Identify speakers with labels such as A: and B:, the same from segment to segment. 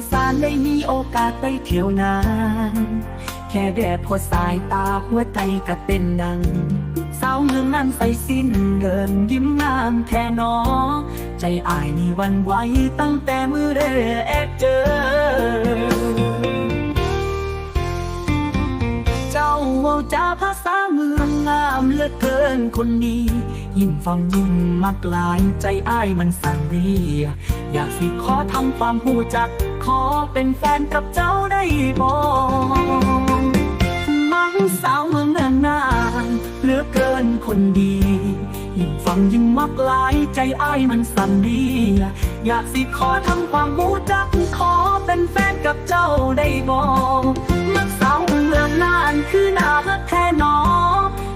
A: อีสานได้มีโอกาสไปเที่ยวนาน แค่แดดพอสายตาหัวใจก็เต้นดัง สาวเมืองนั้นใส่สิ้นเดินยิ้มงามแท่นอ ใจอายนี่วันไหวตั้งแต่มือแรกเจอ เจ้าเว้าจาภาษาเมืองงามเลือเกินคนนี้ยิ่งฟังยิ่งมักลายใจอ้ายมันสั่นเรียอยากสิขอทำความหูจัก ขอเป็นแฟนกับเจ้าได้บ่มังสาวเมืองนานนานเหลือเกินคนดียิ่งฟังยิ่งมักหลายใจอ้ายมันสั่นเรีอยากสิขอทำความหูจักขอเป็นแฟนกับเจ้าได้บ่มักสาวเมืองนานคือหน้าแท้หนอ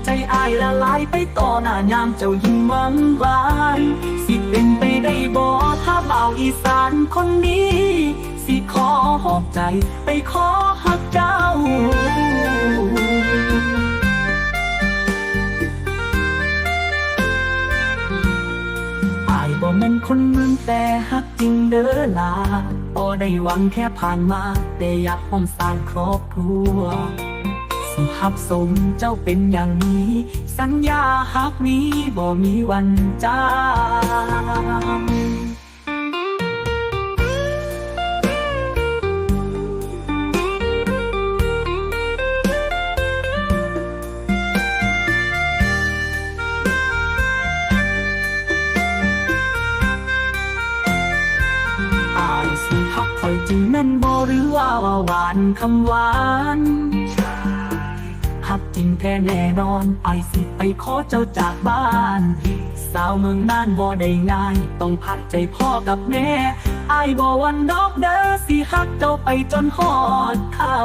A: ใจอายละลายไปต่อหน้ายามเจ้ายิ่งหวังหวานสิเป็นไปได้บ่ถ้าเบาอีสานคนนี้ หอบใจไปขอหักเจ้าอายบ่แม่นคนเมืองแต่ฮักจริงเด้อลาบ่ได้หวังแค่ผ่านมา แต่อยากห้อมสร้างครอบครัวสิฮับสมเจ้าเป็นอย่างนี้ สัญญาฮักนี้บ่มีวันจาง จริงแม่นบ่หรือว่าวาหวานคำหวานฮักจริงแท้แน่นอนไอสิไปขอเจ้าจากบ้าน สาวเมืองน่านบ่ได้ง่าย ต้องพักใจพ่อกับแม่ไอบ่วันดอกเด้อสิฮักเจ้าไปจนฮอดเขา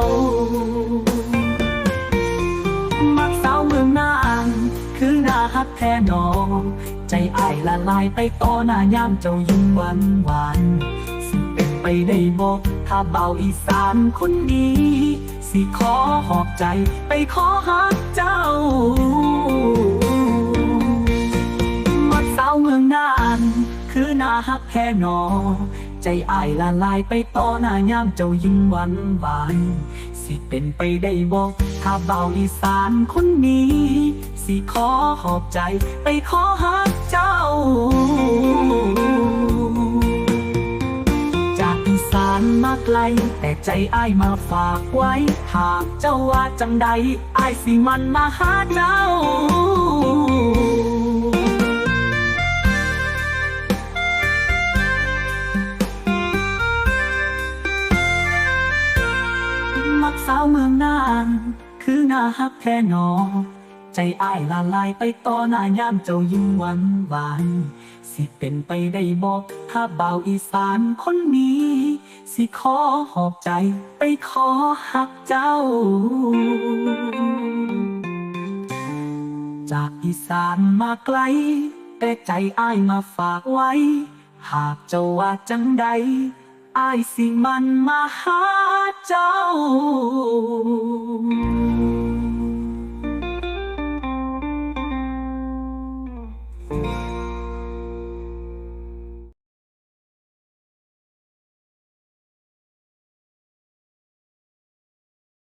A: มักสาวเมืองน่างคือหน้าฮักแท้นอใจไอละลายไปต่อหน้ายามเจ้ายิ้มหวานหวาน สิเป็นไปได้บอกถ้าเบาอีสานคนนี้สิขอหอบใจไปขอฮักเจ้ามักสาวเมืองนานคือหน้าฮักแท้หนอ ใจอายละลายไปต่อหน้ายามเจ้ายิ้มหวานหวานสิเป็นไปได้บอกถ้าเบาอีสานคนนี้ สิขอหอบใจไปขอฮักเจ้า แต่ใจอ้ายมาฝากไว้ หากเจ้าว่าจังใดอ้ายสิมันมาหาเจ้ามักสาวเมืองนานคือหน้าฮักแค่นอใจอ้ายละลายไปต่อหน้ายามเจ้ายิ้มหวานหวานสิเป็นไปได้บอกถ้าเบาวอีสานคนนี้ สิขอหอบใจไปขอหักเจ้า จากอีสานมาไกล แต่ใจอ้ายมาฝากไว้ หากเจ้าว่าจังใดอ้ายสิมันมาหาเจ้า